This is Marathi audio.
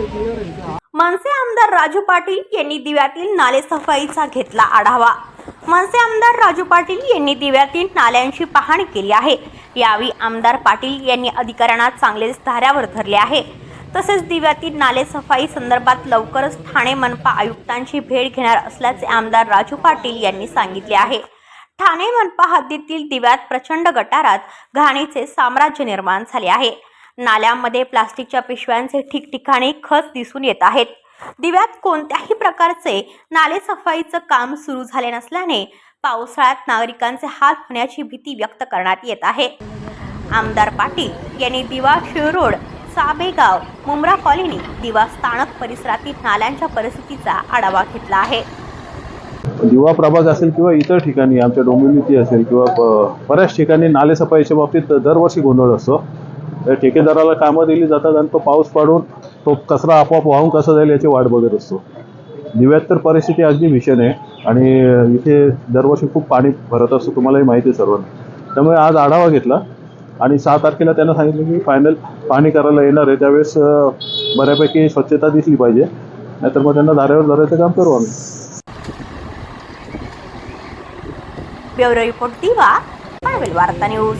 मनसे आमदार राजू पाटील यांनी दिव्यातील नाले सफाईचा घेतला आढावा. मनसे आमदार राजू पाटील यांनी दिव्यातील नाल्यांची पाहणी केली आहे. यावेळी आमदार पाटील यांनी अधिकाऱ्यांना चांगलेच धाऱ्यावर धरले आहे. तसेच दिव्यातील नाले सफाई संदर्भात लवकरच ठाणे मनपा आयुक्तांची भेट घेणार असल्याचे आमदार राजू पाटील यांनी सांगितले आहे. ठाणे मनपा हद्दीतील दिव्यात प्रचंड गटारात घाणीचे साम्राज्य निर्माण झाले आहे. नाल्यांमध्ये प्लास्टिकच्या पिशव्यांचे ठिकठिकाणी खच दिसून येत आहेत. दिव्यात कोणत्याही प्रकारचे नाले सफाईचं काम सुरू झाले नसल्याने पावसाळ्यात नागरिकांचे हाल होण्याची भीती व्यक्त करण्यात येत आहे. आमदार पाटील यांनी दिवा शिळरोड साबेगाव मुंब्रा कॉलनी दिवा स्थानक परिसरातील नाल्यांच्या परिस्थितीचा आढावा घेतला आहे. दिवा प्रभाग असेल किंवा इतर ठिकाणी आमच्या डोंबिवलीची असेल किंवा बऱ्याच ठिकाणी नाले सफाईच्या बाबतीत दरवर्षी गोंधळ असतो. ठेकेदाराला कामं दिली जातात आणि तो पाऊस पाडून तो कचरा आपोआप वाहून कसा जाईल याची वाट बघत असतो. दिव्यात तर परिस्थिती अगदी भीषण आहे आणि इथे दरवर्षी खूप पाणी भरत असतो तुम्हालाही माहिती आहे सर्वांना. त्यामुळे आज आढावा घेतला आणि सहा तारखेला त्यांना सांगितलं की फायनल पाणी करायला येणार आहे त्यावेळेस बऱ्यापैकी स्वच्छता दिसली पाहिजे. नाहीतर मग त्यांना धारेवर धरायचं काम करू आम्ही. ब्युरो रिपोर्ट दिवा वार्ता न्यूज.